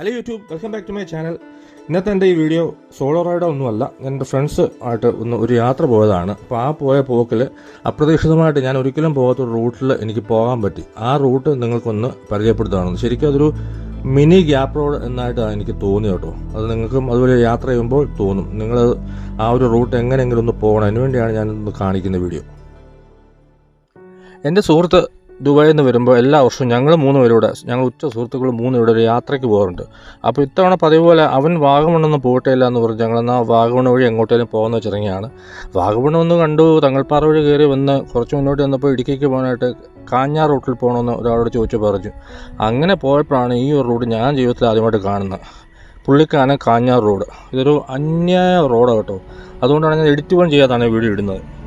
Hello YouTube welcome back to my channel ഇന്നത്തെ എന്റെ ഈ വീഡിയോ സോളോ റൈഡോ ഒന്നുമല്ല. എന്റെ ഫ്രണ്ട്സ് ആയിട്ട് ഒന്ന് ഒരു യാത്ര പോയതാണ്. അപ്പോൾ ആ പോയ പോക്കിൽ അപ്രതീക്ഷിതമായിട്ട് ഞാൻ ഒരിക്കലും പോകാത്ത ഒരു റൂട്ടിൽ എനിക്ക് പോകാൻ പറ്റി. ആ റൂട്ട് നിങ്ങൾക്കൊന്ന് പരിചയപ്പെടുത്തുകയാണ് ശരിക്കും അതൊരു മിനി ഗ്യാപ്പ് റോഡ് എന്നായിട്ടാണ് എനിക്ക് തോന്നി കേട്ടോ. അത് നിങ്ങൾക്കും അതുപോലെ യാത്ര ചെയ്യുമ്പോൾ തോന്നും. നിങ്ങൾ ആ ഒരു റൂട്ട് എങ്ങനെയെങ്കിലും ഒന്ന് പോകണം. അതിനുവേണ്ടിയാണ് ഞാനൊന്ന് കാണിക്കുന്ന വീഡിയോ എന്റെ സുഹൃത്ത് ദുബായിൽ നിന്ന് വരുമ്പോൾ എല്ലാ വർഷവും ഞങ്ങൾ മൂന്ന് പേരൂടെ ഞങ്ങൾ ഉച്ച സുഹൃത്തുക്കൾ മൂന്ന് പേരുടെ ഒരു യാത്രയ്ക്ക് പോകാറുണ്ട്. അപ്പോൾ ഇത്തവണ പതിവ് പോലെ അവൻ വാഗമണ്ണൊന്നും പോയിട്ടേ ഇല്ല എന്ന് പറഞ്ഞ് ഞങ്ങളെന്നാൽ വാഗമണ്ണ വഴി എങ്ങോട്ടേലും പോകുന്ന വെച്ചിറങ്ങിയാണ്. വാഗമണ്ണ ഒന്ന് കണ്ടു തങ്ങൾപ്പാറ വഴി കയറി വന്ന് കുറച്ച് മുന്നോട്ട് വന്നപ്പോൾ ഇടുക്കിക്ക് പോകാനായിട്ട് കാഞ്ഞാർ റൂട്ടിൽ പോകണമെന്ന് ഒരാളോട് ചോദിച്ചു പറഞ്ഞു. അങ്ങനെ പോയപ്പോഴാണ് ഈ ഒരു റൂട്ട് ഞാൻ ജീവിതത്തിൽ ആദ്യമായിട്ട് കാണുന്നത്. പുള്ളിക്കാന കാഞ്ഞാർ റോഡ്. ഇതൊരു അന്യായ റോഡാണ് കേട്ടോ. അതുകൊണ്ടാണ് ഞാൻ എഡിറ്റ് പോലും ചെയ്യാതാണ് വീഡിയോ ഇടുന്നത്.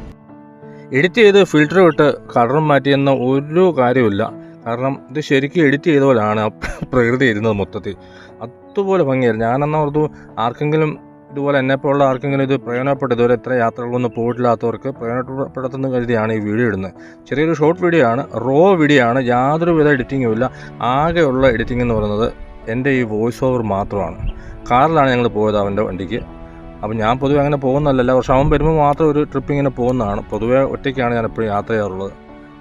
എഡിറ്റ് ചെയ്ത് ഫിൽറ്റർ വിട്ട് കളർ മാറ്റിയെന്ന ഒരു കാര്യമില്ല കാരണം ഇത് ശരിക്കും എഡിറ്റ് ചെയ്ത പോലെയാണ് പ്രകൃതി ഇരുന്നത് മൊത്തത്തിൽ. അതുപോലെ ഭംഗിയായിരുന്നു. ഞാനെന്നാ ഓർത്തു ആർക്കെങ്കിലും ഇതുപോലെ എന്നെപ്പോലുള്ള ആർക്കെങ്കിലും ഇത് പ്രയോജനപ്പെട്ട് ഇതുവരെ എത്ര യാത്രകളൊന്നും പോയിട്ടില്ലാത്തവർക്ക് പ്രയോജനപ്പെടുത്തുന്ന കരുതിയാണ് ഈ വീഡിയോ ഇടുന്നത്. ചെറിയൊരു ഷോർട്ട് വീഡിയോ ആണ്. റോ വീഡിയോ ആണ്. യാതൊരുവിധ എഡിറ്റിങ്ങും ഇല്ല. ആകെയുള്ള എഡിറ്റിംഗ് എന്ന് പറയുന്നത് എന്റെ ഈ വോയിസ് ഓവർ മാത്രമാണ്. കാറിലാണ് ഞങ്ങൾ പോയത് അവന്റെ വണ്ടിക്ക്. അപ്പം ഞാൻ പൊതുവെ അങ്ങനെ പോകുന്നതല്ല പക്ഷെ അവൻ വരുമ്പോൾ മാത്രം ഒരു ട്രിപ്പ് ഇങ്ങനെ പോകുന്നതാണ്. പൊതുവേ ഒറ്റയ്ക്കാണ് ഞാൻ എപ്പോഴും യാത്ര ചെയ്യാറുള്ളത്.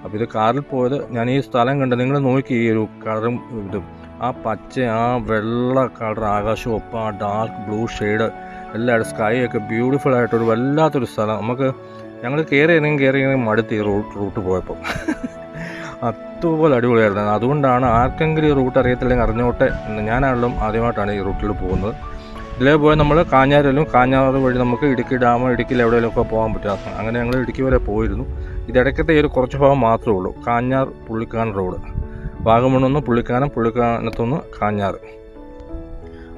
അപ്പോൾ ഇത് കാറിൽ പോയത് ഞാൻ ഈ സ്ഥലം കണ്ട് നിങ്ങൾ നോക്കി ഈ ഒരു കളറും ഇതും. ആ പച്ച ആ വെള്ള കളർ ആകാശവും ഒപ്പം ആ ഡാർക്ക് ബ്ലൂ ഷെയ്ഡ് എല്ലായിടും സ്കൈ ഒക്കെ ബ്യൂട്ടിഫുൾ ആയിട്ടൊരു വല്ലാത്തൊരു സ്ഥലം. നമുക്ക് ഞങ്ങൾ കയറി ഇറങ്ങി കയറി ഇറങ്ങി മടുത്ത് ഈ റൂട്ട് റൂട്ട് പോയപ്പോൾ അതുപോലെ അടിപൊളിയായിരുന്നു. അതുകൊണ്ടാണ് ആർക്കെങ്കിലും ഈ റൂട്ട് അറിയത്തില്ലെങ്കിൽ അറിഞ്ഞോട്ടെ ഞാനാണല്ലോ ആദ്യമായിട്ടാണ് ഈ റൂട്ടിൽ പോകുന്നത്. ഇതിലേ നമ്മൾ കാഞ്ഞാറിലും കാഞ്ഞാറ് വഴി നമുക്ക് ഇടുക്കി ഡാം ഇടുക്കിയിൽ എവിടെയെങ്കിലുമൊക്കെ പോകാൻ പറ്റും അങ്ങനെ ഞങ്ങൾ ഇടുക്കി വരെ പോയിരുന്നു. ഇതിടയ്ക്കത്തെ ഒരു കുറച്ച് ഭാഗം മാത്രമേ ഉള്ളൂ. കാഞ്ഞാർ പുള്ളിക്കാനം റോഡ്. വാഗമണ്ണൊന്ന് പുള്ളിക്കാനം പുള്ളിക്കാനത്തുനിന്ന് കാഞ്ഞാർ.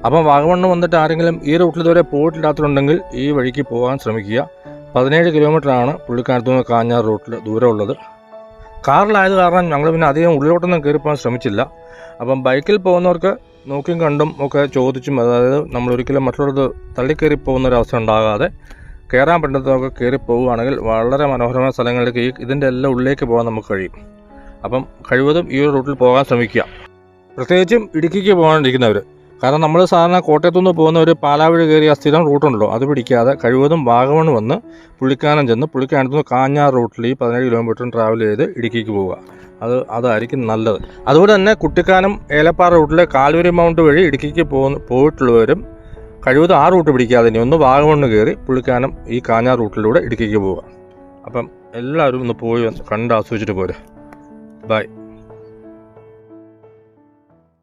അപ്പം വാഗമണ്ണ് വന്നിട്ട് ആരെങ്കിലും ഈ റൂട്ടിൽ ഇതുവരെ പോയിട്ടില്ലാത്തതുണ്ടെങ്കിൽ ഈ വഴിക്ക് പോകാൻ ശ്രമിക്കുക. പതിനേഴ് കിലോമീറ്ററാണ് പുള്ളിക്കാനത്തു നിന്ന് കാഞ്ഞാർ റൂട്ടിൽ ദൂരമുള്ളത്. കാറിലായത് കാരണം ഞങ്ങൾ പിന്നെ അധികം ഉള്ളിലോട്ടൊന്നും കയറി പോകാൻ ശ്രമിച്ചില്ല. അപ്പം ബൈക്കിൽ പോകുന്നവർക്ക് നോക്കിയും കണ്ടും ഒക്കെ ചോദിച്ചും അതായത് നമ്മൾ ഒരിക്കലും മറ്റുള്ളത് തള്ളിക്കയറി പോകുന്ന ഒരു അവസ്ഥ ഉണ്ടാകാതെ കയറാൻ പറ്റുന്നതൊക്കെ കയറി പോവുകയാണെങ്കിൽ വളരെ മനോഹരമായ സ്ഥലങ്ങളിലേക്ക് ഈ ഇതിന്റെ എല്ലാം ഉള്ളിലേക്ക് പോകാൻ നമുക്ക് കഴിയും. അപ്പം കഴിവതും ഈ ഒരു റൂട്ടിൽ പോകാൻ ശ്രമിക്കുക. പ്രത്യേകിച്ചും ഇടുക്കിക്ക് പോകാനിരിക്കുന്നവർ കാരണം നമ്മൾ സാധാരണ കോട്ടയത്തുനിന്ന് പോകുന്ന ഒരു പാലാവഴി കയറിയ സ്ഥിരം റൂട്ടുണ്ടല്ലോ. അത് പിടിക്കാതെ കഴിവതും വാഗമൺ വന്ന് പുള്ളിക്കാനം ചെന്ന് പുള്ളിക്കാനത്തു നിന്ന് കാഞ്ഞാർ റൂട്ടിൽ ഈ പതിനേഴ് കിലോമീറ്ററും ട്രാവൽ ചെയ്ത് ഇടുക്കിക്ക് പോവുക. അത് അതായിരിക്കും നല്ലത്. അതുപോലെ തന്നെ കുട്ടിക്കാനം ഏലപ്പാറ റൂട്ടിലെ കാൽവരി മൗണ്ട് വഴി ഇടുക്കിക്ക് പോകുന്ന പോയിട്ടുള്ളവരും കഴിവതും ആ റൂട്ട് പിടിക്കാതെ ഇനി ഒന്ന് വാഗമണ്ണ് കയറി പുള്ളിക്കാനം ഈ കാഞ്ഞാർ റൂട്ടിലൂടെ ഇടുക്കിക്ക് പോവുക. അപ്പം എല്ലാവരും ഒന്ന് പോയി കണ്ട് ആസ്വദിച്ചിട്ട് പോരെ. ബൈ.